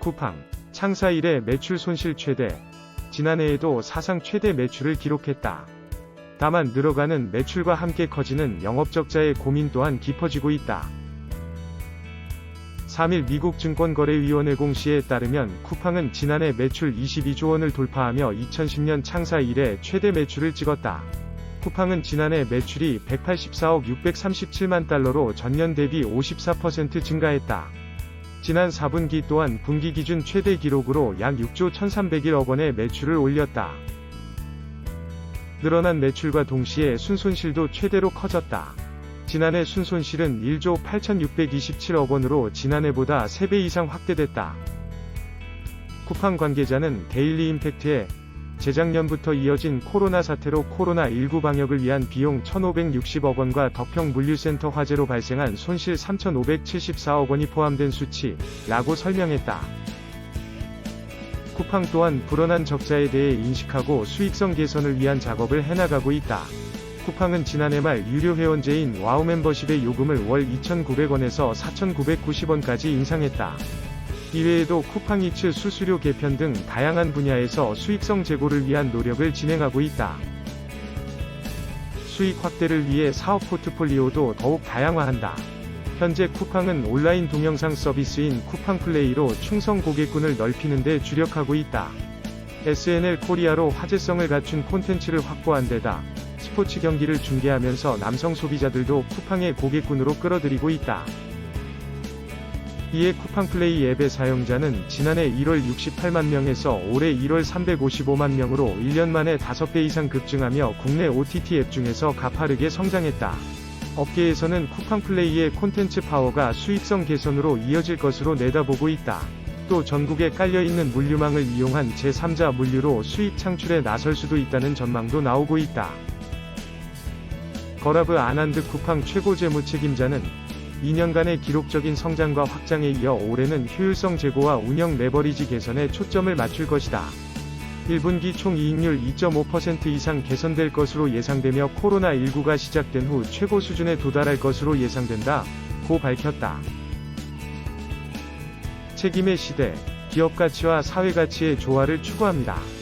쿠팡, 창사 이래 매출 손실 최대. 지난해에도 사상 최대 매출을 기록했다. 다만 늘어가는 매출과 함께 커지는 영업적자의 고민 또한 깊어지고 있다. 3일 미국 증권거래위원회 공시에 따르면 쿠팡은 지난해 매출 22조 원을 돌파하며 2010년 창사 이래 최대 매출을 찍었다. 쿠팡은 지난해 매출이 184억 637만 달러로 전년 대비 54% 증가했다. 지난 4분기 또한 분기 기준 최대 기록으로 약 6조 1301억 원의 매출을 올렸다. 늘어난 매출과 동시에 순손실도 최대로 커졌다. 지난해 순손실은 1조 8627억 원으로 지난해보다 3배 이상 확대됐다. 쿠팡 관계자는 데일리 임팩트에 재작년부터 이어진 코로나 사태로 코로나19 방역을 위한 비용 1560억 원과 덕평 물류센터 화재로 발생한 손실 3574억 원이 포함된 수치라고 설명했다. 쿠팡 또한 불어난 적자에 대해 인식하고 수익성 개선을 위한 작업을 해나가고 있다. 쿠팡은 지난해 말 유료 회원제인 와우 멤버십의 요금을 월 2,900원에서 4,990원까지 인상했다. 이외에도 쿠팡이츠 수수료 개편 등 다양한 분야에서 수익성 제고를 위한 노력을 진행하고 있다. 수익 확대를 위해 사업 포트폴리오도 더욱 다양화한다. 현재 쿠팡은 온라인 동영상 서비스인 쿠팡 플레이로 충성 고객군을 넓히는 데 주력하고 있다. SNL 코리아로 화제성을 갖춘 콘텐츠를 확보한 데다 스포츠 경기를 중계하면서 남성 소비자들도 쿠팡의 고객군으로 끌어들이고 있다. 이에 쿠팡 플레이 앱의 사용자는 지난해 1월 68만 명에서 올해 1월 355만 명으로 1년 만에 5배 이상 급증하며 국내 OTT 앱 중에서 가파르게 성장했다. 업계에서는 쿠팡 플레이의 콘텐츠 파워가 수익성 개선으로 이어질 것으로 내다보고 있다. 또 전국에 깔려있는 물류망을 이용한 제3자 물류로 수익 창출에 나설 수도 있다는 전망도 나오고 있다. 거라브 아난드 쿠팡 최고 재무 책임자는 2년간의 기록적인 성장과 확장에 이어 올해는 효율성 제고와 운영 레버리지 개선에 초점을 맞출 것이다. 1분기 총 이익률 2.5% 이상 개선될 것으로 예상되며 코로나19가 시작된 후 최고 수준에 도달할 것으로 예상된다. 고 밝혔다. 책임의 시대, 기업 가치와 사회 가치의 조화를 추구합니다.